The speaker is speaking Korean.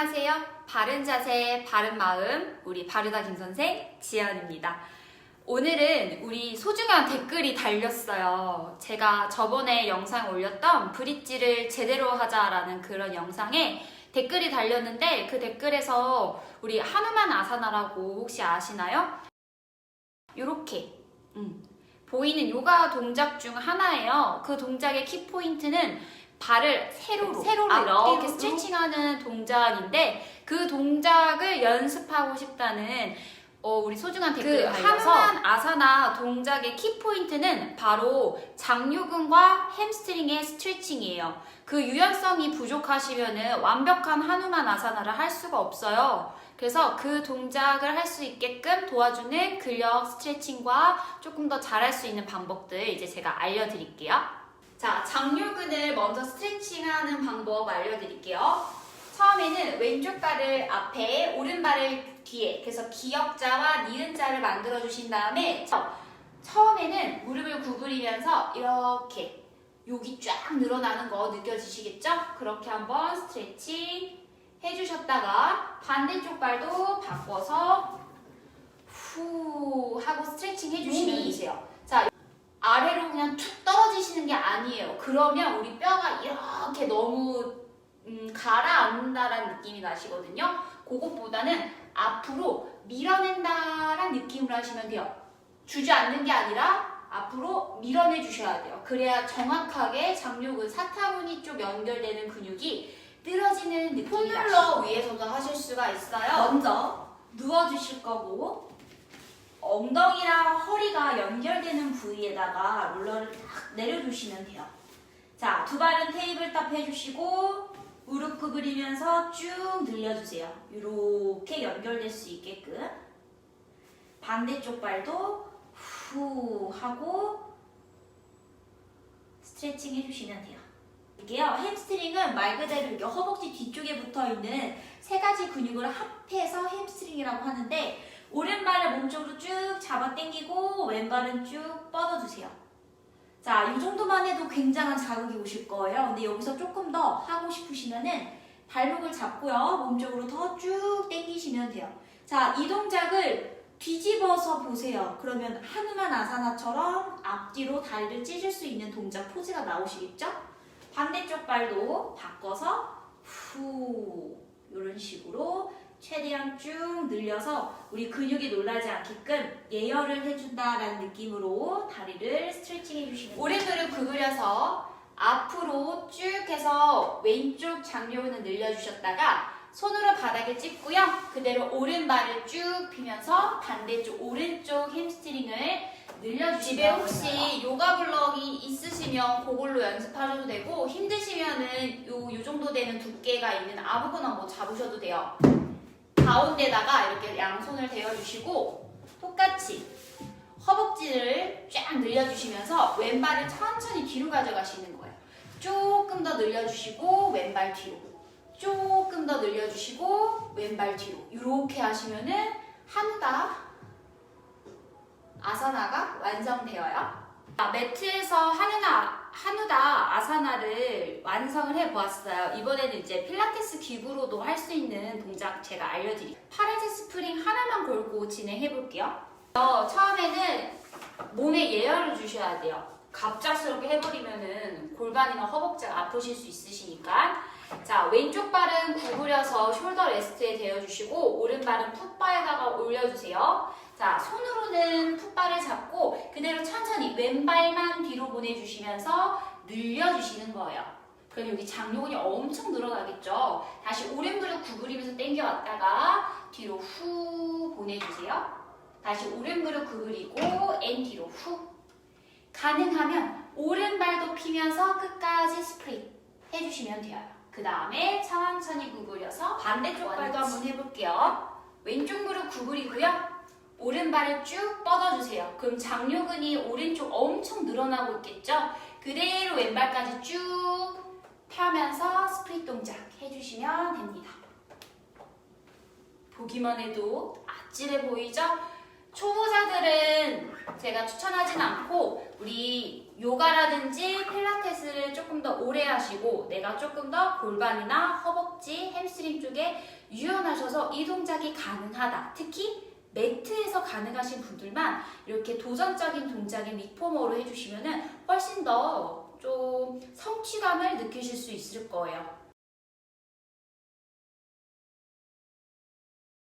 안녕하세요. 바른 자세, 바른 마음, 우리 바르다 김선생 지연입니다. 오늘은 우리 소중한 댓글이 달렸어요. 제가 저번에 영상 올렸던 브릿지를 제대로 하자라는 그런 영상에 댓글이 달렸는데 그 댓글에서 우리 하누만 아사나라고 혹시 아시나요? 요렇게 음, 보이는 요가 동작 중 하나예요. 그 동작의 키포인트는 발을 세로로, 세로로 앞뒤로 이렇게 스트레칭하는 동작인데 그 동작을 연습하고 싶다는 어, 우리 소중한 댓글 그 달려서 하nu만 아사나 동작의 키포인트는 바로 장요근과 햄스트링의 스트레칭이에요. 그 유연성이 부족하시면은 완벽한 하누만 아사나를 할 수가 없어요. 그래서 그 동작을 할 수 있게끔 도와주는 근력 스트레칭과 조금 더 잘할 수 있는 방법들 이제 제가 알려드릴게요. 자, 장요근을 먼저 스트레칭하는 방법 알려드릴게요. 처음에는 왼쪽 발을 앞에, 오른발을 뒤에, 그래서 기역자와 니은자를 만들어 주신 다음에 처음에는 무릎을 구부리면서 이렇게 여기 쫙 늘어나는 거 느껴지시겠죠? 그렇게 한번 스트레칭 해주셨다가 반대쪽 발도 바꿔서 후 하고 스트레칭 해주시면. 되세요. 자, 아래로 그냥 툭 떨어지시는 게 아니에요. 그러면 우리 뼈가 이렇게 너무 음, 가라앉는다라는 느낌이 나시거든요. 그것보다는 앞으로 밀어낸다라는 느낌으로 하시면 돼요. 주저앉는 게 아니라 앞으로 밀어내 주셔야 돼요. 그래야 정확하게 장요근 사타구니 쪽 연결되는 근육이 늘어지는 느낌이 폼롤러 나시고 위에서도 하실 수가 있어요. 먼저 누워주실 거고 엉덩이랑 허리가 연결되는 부위에다가 롤러를 딱 내려주시면 돼요. 자, 두 발은 테이블 탑 해주시고 무릎 구부리면서 쭉 늘려주세요. 이렇게 연결될 수 있게끔 반대쪽 발도 후 하고 스트레칭 해주시면 돼요. 이게요 햄스트링은 말 그대로 이게 허벅지 뒤쪽에 붙어 있는 세 가지 근육을 합해서 햄스트링이라고 하는데 오른발을 몸쪽으로 쭉 잡아 당기고 왼발은 쭉 뻗어주세요. 자, 이 정도만 해도 굉장한 자극이 오실 거예요. 근데 여기서 조금 더 하고 싶으시면은 발목을 잡고요. 몸쪽으로 더 쭉 당기시면 돼요. 자, 이 동작을 뒤집어서 보세요. 그러면 하누만 아사나처럼 앞뒤로 다리를 찢을 수 있는 동작 포즈가 나오시겠죠? 반대쪽 발도 바꿔서 후 이런 식으로 최대한 쭉 늘려서 우리 근육이 놀라지 않게끔 예열을 해준다라는 느낌으로 다리를 스트레칭 해주시면 오른무릎 구부려서 앞으로 쭉 해서 왼쪽 장요근을 늘려주셨다가 손으로 바닥에 찝고요. 그대로 오른발을 쭉 펴면서 반대쪽 오른쪽 햄스트링을 늘려주시면 집에 혹시 요가 블럭이 있으시면 그걸로 연습하셔도 되고 힘드시면은 요, 요 정도 되는 두께가 있는 아무거나 뭐 잡으셔도 돼요. 가운데다가 이렇게 양손을 대어주시고 똑같이 허벅지를 쫙 늘려주시면서 왼발을 천천히 뒤로 가져가시는 거예요. 조금 더 늘려주시고 왼발 뒤로 조금 더 늘려주시고 왼발 뒤로 이렇게 하시면은 하누다 아사나가 완성되어요. 아, 매트에서 하누나, 하누다 아사나를 완성을 해보았어요. 이번에는 이제 필라테스 기구로도 할 수 있는 동작 제가 알려드릴게요. 파레즈 스프링 하나만 걸고 진행해볼게요. 어, 처음에는 몸에 예열을 주셔야 돼요. 갑작스럽게 해버리면은 골반이나 허벅지가 아프실 수 있으시니까. 자, 왼쪽 발은 구부려서 숄더 레스트에 대어주시고, 오른발은 풋바에다가 올려주세요. 자, 손으로는 풋발을 잡고 그대로 천천히 왼발만 뒤로 보내주시면서 늘려주시는 거예요. 그럼 여기 장요근이 엄청 늘어나겠죠? 다시 오른무릎 구부리면서 당겨왔다가 뒤로 후 보내주세요. 다시 오른무릎 구부리고 앤 뒤로 후. 가능하면 오른발도 피면서 끝까지 스프릿 해주시면 돼요. 그 다음에 천천히 구부려서 반대쪽 발도 한번 해볼게요. 왼쪽 무릎 구부리고요. 오른발을 쭉 뻗어주세요. 그럼 장요근이 오른쪽 엄청 늘어나고 있겠죠? 그대로 왼발까지 쭉 펴면서 스프릿 동작 해주시면 됩니다. 보기만 해도 아찔해 보이죠? 초보자들은 제가 추천하진 않고 우리 요가라든지 필라테스를 조금 더 오래 하시고 내가 조금 더 골반이나 허벅지, 햄스트링 쪽에 유연하셔서 이 동작이 가능하다. 특히 매트에서 가능하신 분들만 이렇게 도전적인 동작인 리포머로 해주시면은 훨씬 더 좀 성취감을 느끼실 수 있을 거예요.